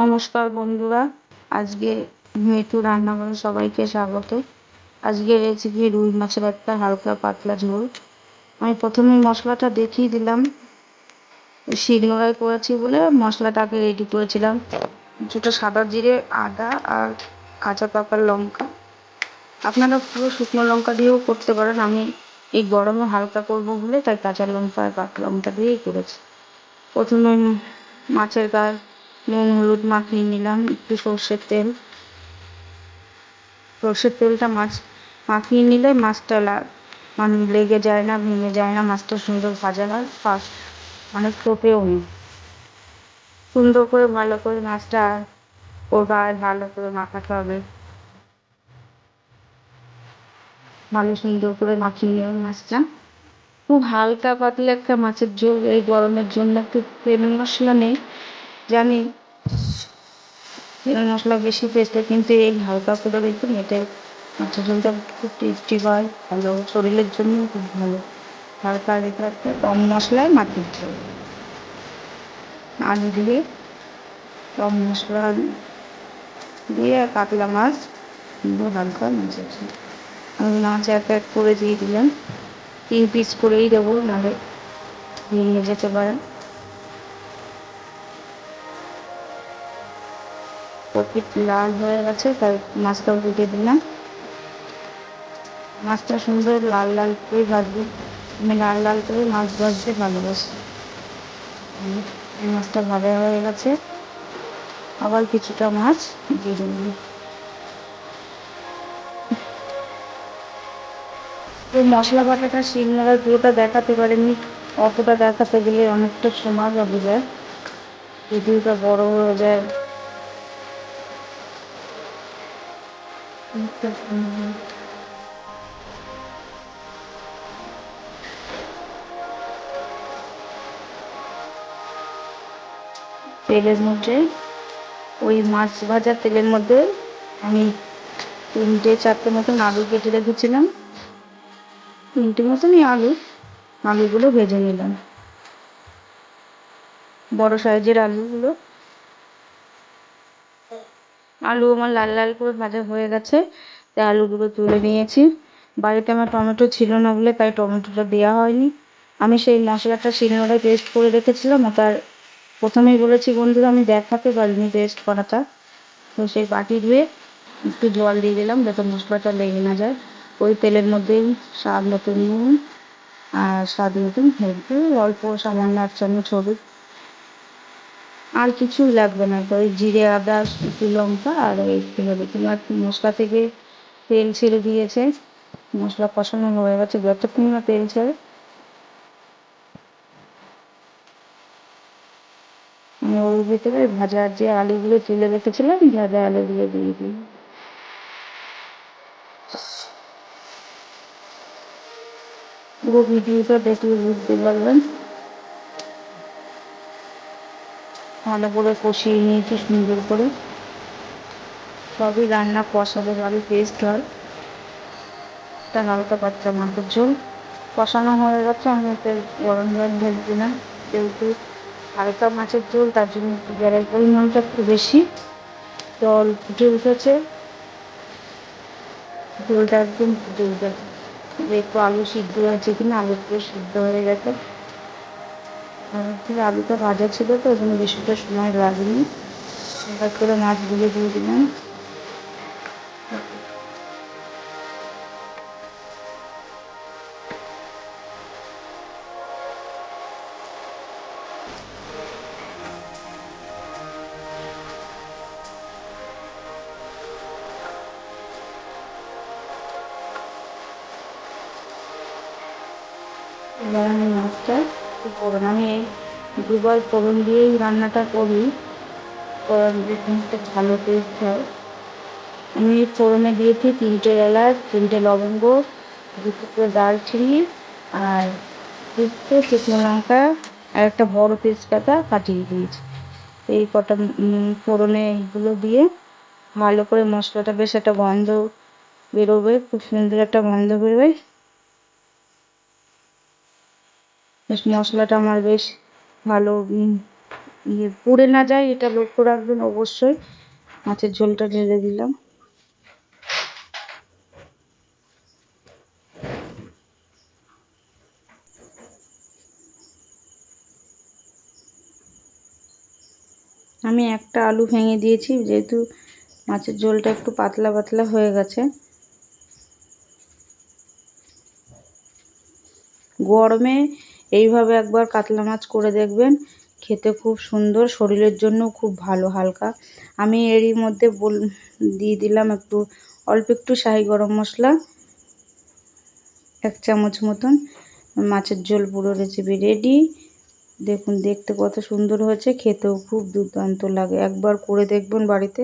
নমস্কার বন্ধুরা, আজকে মেটু রান্নাঘরে সবাইকে স্বাগত। আজকে রেসিপি রুই মাছের একটা হালকা পাতলা ঝোল। আমি প্রথমে মশলাটা দেখিয়ে দিলাম। শিলনোড়ায় করেছি বলে মশলাটাকে রেডি করেছিলাম। কিছুটা সাদা জিরে, আদা আর কাঁচা পাকার লঙ্কা। আপনারা পুরো শুকনো লঙ্কা দিয়েও করতে পারেন। আমি এই গরমে হালকা করব বলে তাই কাঁচা লঙ্কা আর পাকা লঙ্কা দিয়েই করেছি। প্রথমে মাছের গায়ে নুন হলুদ মাখিয়ে নিলাম, একটু সর্ষের তেল। সর্ষের তেলটা মাছ, মাখিয়ে নিলে মাছটা মানে লেগে যায় না, ভেঙে যায় না, মাছটা সুন্দর ভাজা হয় ফার্স্ট মানে টোপেও নেই। সুন্দর করে ভালো করে মাছটা ওর গায়ে ভালো করে মাখাতে হবে। ভালো সুন্দর করে মাখিয়ে নেবে মাছটা। খুব হালকা পাতলা একটা মাছের ঝোল, এই গরমের জন্য একটু তেল মশলা নেই। জানি তেল মশলা বেশি পেস্টে, কিন্তু এই হালকা করে দেখুন এতে মাছের ঝোলটা খুব টেস্টি হয়, ভালো। শরীরের জন্য খুব ভালো। হালকা রেখে রাখতে কম মশলায় মাছের ঝোল। আলু দিয়ে কম মশলা দিয়ে কাতলা মাছ সুন্দর হালকা মাছের ঝোল। আমি মাছ এক এক করে দিয়ে দিলাম। তিন পিস করেই দেবো, নাহলে ভেঙে যেতে পারে। কপি লাল হয়ে গেছে, তাই মাছটা উল্টে দিলাম। মাছটা সুন্দর লাল লাল করে ভাজবো আমি লাল লাল করে মাছ ভাজতে ভালোবাসি। এই মাছটা ভাজা হয়ে গেছে। আবার কিছুটা মাছ দিয়ে দেবো ওই মশলা বাটাটা শিলনোড়ার পুরোটা দেখাতে পারেনি। অতটা দেখাতে গেলে অনেকটা সময় লেগে যায়। ভিডিওটা বড় হয়ে যায়। তেলের মধ্যে, ওই মাছ ভাজা তেলের মধ্যে আমি তিনটে, চারটে মতন আলু কেটে রেখেছিলাম। তিনটে মতনই আলু, আলুগুলো ভেজে নিলাম। বড় সাইজের আলুগুলো আলু আমার লাল লাল করে ভাজা হয়ে গেছে, তাই আলুগুলো তুলে নিয়েছি। বাড়িতে আমার টমেটো ছিল না বলে তাই টমেটোটা দেওয়া হয়নি। আমি সেই মশলাটা শিলনোড়ায় পেস্ট করে রেখেছিলাম তার প্রথমেই বলেছি, বন্ধুরা, আমি দেখাতে পারিনি পেস্ট করাটা। তো সেই বাটি ধুয়ে একটু জল দিয়ে দিলাম, যাতে মশলাটা লেগে না যায়। ওই তেলের মধ্যেই স্বাদ মতো নুন আর স্বাদ মতন হলুদ, অল্প সামান্য এক চামচ হলুদ আর কিছুই লাগবে না। তো ওই জিরে, আদা একটু লঙ্কা আর একটু হলুদ তোমার মশলা থেকে তেল ছেড়ে দিয়েছে। মশলা কষানো হয়ে গেছে। যতক্ষণ না তেল ছেড়ে ওর ভিতরে ভাজা যে আলুগুলো তুলে রেখেছিলাম, ভাজা আলুগুলো দিয়ে দিই। পুরো ভিডিওটা দেখলে বুঝতে পারবেন। ভালো করে কষিয়ে নিয়েছি সুন্দর করে। সবই রান্না কষালে ভালো টেস্ট হয়। একটা হালকা বাচ্চা মাছের ঝোল। কষানো হয়ে গেছে, আমি একটু গরম জল ঢেলে দিলাম যেহেতু হালকা মাছের ঝোল, তার জন্য একটু জলের পরিমাণটা একটু বেশি। জল ফুটে উঠেছে। ঝোলটা একদম ফুটে উঠেছে। একটু আলু সিদ্ধ হয়েছে কিনা, আলু পুরো সিদ্ধ হয়ে গেছে। থেকে আলুটা ভাজা ছিল তো, ওই জন্য বেশিটা সময় লাগেনি। হঠাৎ করে মাছ মাছগুলো দিয়ে দিলাম। এবার আমি মাছটা এই দুবার ফোড়ন দিয়েই রান্নাটা করি। দিয়ে জিনিসটা ভালো টেস্ট হয়। আমি ফোড়নে দিয়েছি তিনটে এলাচ, তিনটে লবঙ্গ, দুটো করে দারচিনি আর দুটো শুকনো লঙ্কা আর একটা বড় তেজপাতা কাটিয়ে দিয়েছি। এই কটা ফোড়নে এইগুলো দিয়ে ভালো করে মশলাটা বেশ একটা গন্ধ বেরোবে, খুব সুন্দর একটা গন্ধ বেরোবে বেশ মশলাটা আমার বেশ ভালো ইয়ে পুড়ে না যায়, এটা লক্ষ্য রাখবেন অবশ্যই। মাছের ঝোলটা ঢেলে দিলাম। আমি একটা আলু ভেঙে দিয়েছি, যেহেতু মাছের ঝোলটা একটু পাতলা পাতলা হয়ে গেছে। গরমে এইভাবে একবার কাতলা মাছ করে দেখবেন, খেতে খুব সুন্দর, শরীরের জন্য খুব ভালো হালকা। আমি এরই মধ্যে বল, দিয়ে দিলাম একটু, অল্প একটু শাহি গরম মশলা, এক চামচ মতন। মাছের ঝোল পুরো রেসিপি রেডি দেখুন, দেখতে কত সুন্দর হয়েছে, খেতেও খুব দুর্দান্ত লাগে। একবার করে দেখবেন বাড়িতে।